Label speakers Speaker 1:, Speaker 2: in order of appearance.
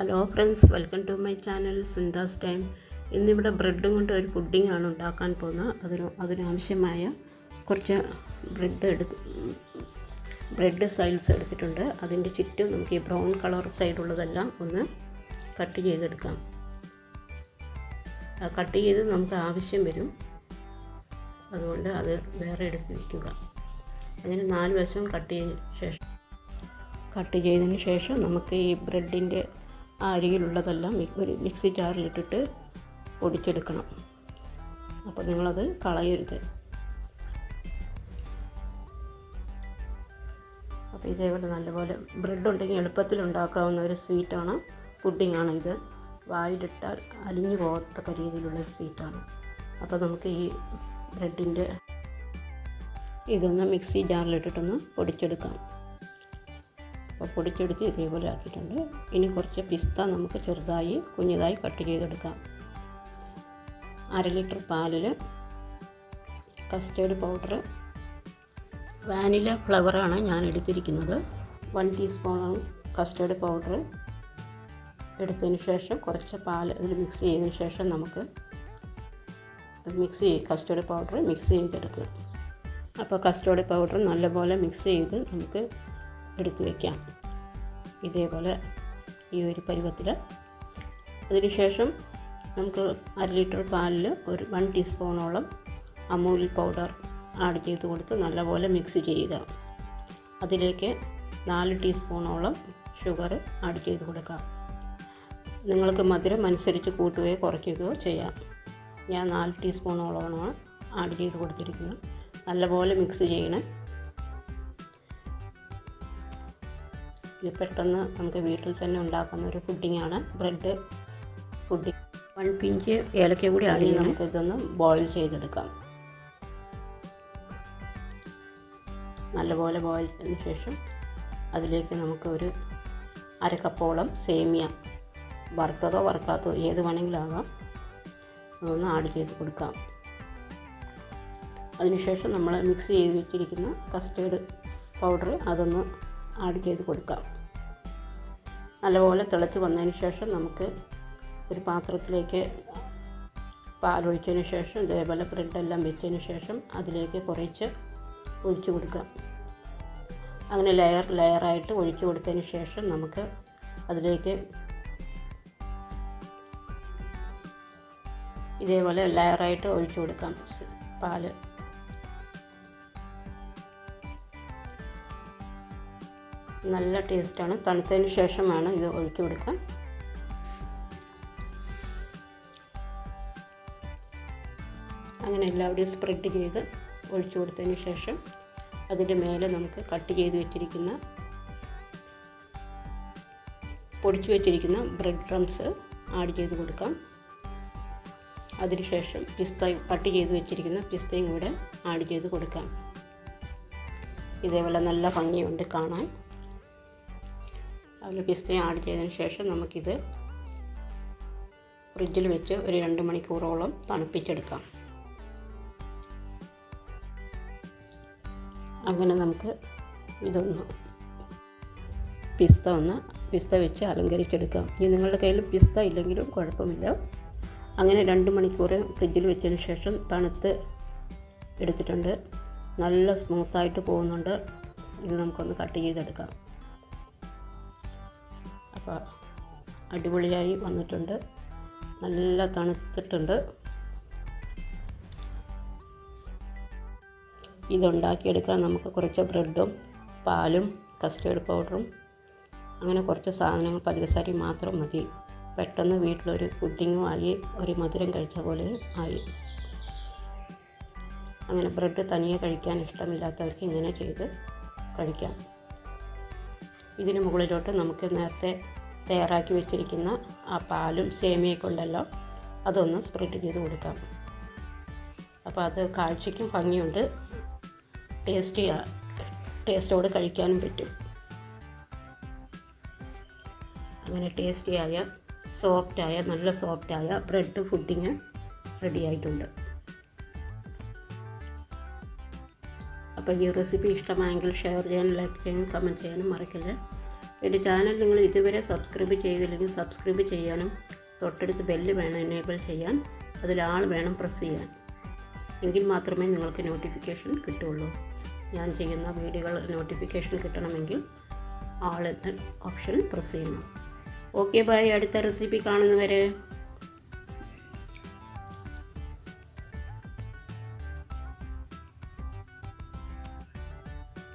Speaker 1: Hello friends welcome to my channel Sundas time ഇന്നിവിടെ ബ്രെഡും കൊണ്ട് ഒരു പുഡിംഗ് ആണ് ഉണ്ടാക്കാൻ പോകുന്നത്. അതിന് അതിനാവശ്യമായ കുറച്ച് ബ്രെഡ് എടുത്ത് ബ്രെഡ് സൈൽസ് എടുത്തിട്ടുണ്ട്. അതിന്റെ ചുറ്റും നമുക്ക് ഈ ബ്രൗൺ കളർ സൈഡുള്ളതെല്ലാം ഒന്ന് കട്ട് ചെയ്തെടുക്കാം. കട്ട് ചെയ്ത് നമുക്ക് ആവശ്യം വരും. അതുകൊണ്ട് അത് വേറെ എടുത്ത് വയ്ക്കുക അങ്ങനെ നാല് വശവും കട്ട് ചെയ്ത ശേഷം കട്ട് ചെയ്തതിന് ശേഷം നമുക്ക് ഈ ബ്രെഡിന്റെ ആ അരിയിലുള്ളതെല്ലാം ഒരു മിക്സി ജാറിലിട്ടിട്ട് പൊടിച്ചെടുക്കണം. അപ്പോൾ നിങ്ങളത് കളയരുത്. അപ്പോൾ ഇതേപോലെ നല്ലപോലെ ബ്രെഡ് ഉണ്ടെങ്കിൽ എളുപ്പത്തിൽ ഉണ്ടാക്കാവുന്ന ഒരു സ്വീറ്റാണ്. പുഡിങ്ങാണ് ഇത്. വായിലിട്ടാൽ അലിഞ്ഞു പോകത്തക്ക രീതിയിലുള്ള സ്വീറ്റാണ്. അപ്പോൾ നമുക്ക് ഈ ബ്രെഡിന്റെ ഇതൊന്ന് മിക്സി ജാറിലിട്ടിട്ടൊന്ന് പൊടിച്ചെടുക്കാം. അപ്പോൾ പൊടിച്ചെടുത്ത് ഇതേപോലെ ആക്കിയിട്ടുണ്ട്. ഇനി കുറച്ച് പിസ്ത നമുക്ക് ചെറുതായി കുഞ്ഞതായി കട്ട് ചെയ്തെടുക്കാം. അര ലിറ്റർ പാലിൽ കസ്റ്റേർഡ് പൗഡർ വാനില ഫ്ലവറാണ് ഞാൻ എടുത്തിരിക്കുന്നത്. വൺ ടീസ്പൂൺ കസ്റ്റേർഡ് പൗഡർ എടുത്തതിന് ശേഷം കുറച്ച് പാൽ ഇതിൽ മിക്സ് ചെയ്തതിന് ശേഷം നമുക്ക് മിക്സ് ചെയ്ത് കസ്റ്റേർഡ് പൗഡർ മിക്സ് ചെയ്തെടുക്കുക അപ്പോൾ കസ്റ്റേർഡ് പൗഡർ നല്ലപോലെ മിക്സ് ചെയ്ത് നമുക്ക് എടുത്ത് വയ്ക്കാം. ഇതേപോലെ ഈ ഒരു പരുവത്തിൽ അതിനുശേഷം നമുക്ക് അര ലിറ്റർ പാലിൽ ഒരു വൺ ടീസ്പൂണോളം അമൂൽ പൗഡർ ആഡ് ചെയ്ത് കൊടുത്ത് നല്ലപോലെ മിക്സ് ചെയ്യുക. അതിലേക്ക് നാല് ടീസ്പൂണോളം ഷുഗർ ആഡ് ചെയ്ത് കൊടുക്കാം നിങ്ങൾക്ക് മധുരം അനുസരിച്ച് കൂട്ടുകയോ കുറയ്ക്കുകയോ ചെയ്യാം. ഞാൻ നാല് ടീസ്പൂണോളമാണ് ആഡ് ചെയ്ത് കൊടുത്തിരിക്കുന്നത്. നല്ലപോലെ മിക്സ് ചെയ്യണേ. ഇത് പെട്ടെന്ന് നമുക്ക് വീട്ടിൽ തന്നെ ഉണ്ടാക്കുന്ന ഒരു പുഡിങ്ങാണ്. ബ്രെഡ് പുഡിങ് വൺ പിഞ്ച് ഏലക്ക കൂടി ആണെങ്കിൽ നമുക്ക് ഇതൊന്ന് ബോയിൽ ചെയ്തെടുക്കാം. നല്ലപോലെ ബോയിൽ ചെയ്തതിന് ശേഷം അതിലേക്ക് നമുക്ക് ഒരു അര കപ്പോളം സേമിയ വറുത്തതോ വറുക്കാത്തതോ ഏത് വേണമെങ്കിലും ആകാം അതൊന്ന് ആഡ് ചെയ്ത് കൊടുക്കാം. അതിനുശേഷം നമ്മൾ മിക്സ് ചെയ്ത് വെച്ചിരിക്കുന്ന കസ്റ്റേർഡ് പൗഡർ അതൊന്ന് ആഡ് ചെയ്ത് കൊടുക്കാം. നല്ലപോലെ തിളച്ച് വന്നതിന് ശേഷം നമുക്ക് ഒരു പാത്രത്തിലേക്ക് പാലൊഴിച്ചതിന് ശേഷം ഇതേപോലെ ബ്രെഡെല്ലാം വെച്ചതിന് ശേഷം അതിലേക്ക് കുറച്ച് ഒഴിച്ച് കൊടുക്കാം. അങ്ങനെ ലെയർ ലെയറായിട്ട് ഒഴിച്ചു കൊടുത്തതിന് ശേഷം നമുക്ക് അതിലേക്ക് ഇതേപോലെ ലെയറായിട്ട് ഒഴിച്ചു കൊടുക്കാം. പാൽ നല്ല ടേസ്റ്റാണ്. തണുത്തതിന് ശേഷം വേണം ഇത് ഒഴിച്ചു കൊടുക്കാൻ. അങ്ങനെ എല്ലാവരുടെയും സ്പ്രെഡ് ചെയ്ത് ഒഴിച്ചു കൊടുത്തതിന് ശേഷം അതിന്റെ മേലെ നമുക്ക് കട്ട് ചെയ്ത് വെച്ചിരിക്കുന്ന പൊടിച്ചു വെച്ചിരിക്കുന്ന ബ്രെഡ് ക്രംസ് ആഡ് ചെയ്ത് കൊടുക്കാം. അതിനുശേഷം പിസ്ത കട്ട് ചെയ്ത് വെച്ചിരിക്കുന്ന പിസ്തയും കൂടെ ആഡ് ചെയ്ത് കൊടുക്കാം. ഇതേപോലെ നല്ല ഭംഗിയുണ്ട് കാണാൻ. അതിൽ പിസ്തയും ആഡ് ചെയ്തതിന് ശേഷം നമുക്കിത് ഫ്രിഡ്ജിൽ വെച്ച് ഒരു രണ്ട് മണിക്കൂറോളം തണുപ്പിച്ചെടുക്കാം. അങ്ങനെ നമുക്ക് ഇതൊന്ന് പിസ്ത ഒന്ന് പിസ്ത വെച്ച് അലങ്കരിച്ചെടുക്കാം. ഇനി നിങ്ങളുടെ കയ്യിൽ പിസ്ത ഇല്ലെങ്കിലും കുഴപ്പമില്ല. അങ്ങനെ രണ്ട് മണിക്കൂർ ഫ്രിഡ്ജിൽ വെച്ചതിന് ശേഷം തണുത്ത് എടുത്തിട്ടുണ്ട്. നല്ല സ്മൂത്തായിട്ട് പോകുന്നുണ്ട്. ഇത് നമുക്കൊന്ന് കട്ട് ചെയ്തെടുക്കാം. അപ്പോൾ അടിപൊളിയായി വന്നിട്ടുണ്ട്. നല്ല തണുത്തിട്ടുണ്ട്. ഇതുണ്ടാക്കിയെടുക്കാൻ നമുക്ക് കുറച്ച് ബ്രെഡും പാലും കസ്റ്റേർഡ് പൗഡറും അങ്ങനെ കുറച്ച് സാധനങ്ങൾ പഞ്ചസാരയും മാത്രം മതി. പെട്ടെന്ന് വീട്ടിലൊരു പുഡിങ്ങും ആയി ഒരു മധുരം കഴിച്ച പോലെ ആയി. അങ്ങനെ ബ്രെഡ് തനിയെ കഴിക്കാൻ ഇഷ്ടമില്ലാത്തവർക്ക് ഇങ്ങനെ ചെയ്ത് കഴിക്കാം. ഇതിന് മുകളിലോട്ട് നമുക്ക് നേരത്തെ തയ്യാറാക്കി വെച്ചിരിക്കുന്ന ആ പാലും സേമിയൊക്കെ ഉണ്ടല്ലോ അതൊന്ന് സ്പ്രെഡ് ചെയ്ത് കൊടുക്കാം. അപ്പോൾ അത് കാഴ്ചയ്ക്കും ഭംഗിയുണ്ട്. ടേസ്റ്റി ടേസ്റ്റോട് കഴിക്കാനും പറ്റും. അങ്ങനെ ടേസ്റ്റിയായ സോഫ്റ്റായ നല്ല സോഫ്റ്റായ ബ്രെഡ് ഫുഡിങ് റെഡി ആയിട്ടുണ്ട്. അപ്പോൾ ഈ റെസിപ്പി ഇഷ്ടമായെങ്കിൽ ഷെയർ ചെയ്യാനും ലൈക്ക് ചെയ്യാനും കമന്റ് ചെയ്യാനും മറക്കില്ല എന്റെ ചാനൽ നിങ്ങൾ ഇതുവരെ സബ്സ്ക്രൈബ് ചെയ്തില്ലെങ്കിൽ സബ്സ്ക്രൈബ് ചെയ്യാനും തൊട്ടടുത്ത് ബെല്ല് വേണം എനേബിൾ ചെയ്യാൻ. അതിൽ ആൾ വേണം പ്രസ് ചെയ്യാൻ. എങ്കിൽ മാത്രമേ നിങ്ങൾക്ക് നോട്ടിഫിക്കേഷൻ കിട്ടുള്ളൂ ഞാൻ ചെയ്യുന്ന വീഡിയോകൾ നോട്ടിഫിക്കേഷൻ കിട്ടണമെങ്കിൽ ആൾ ഓപ്ഷൻ പ്രസ് ചെയ്യണം. ഓക്കെ ബൈ അടുത്ത റെസിപ്പി കാണുന്നവരെ.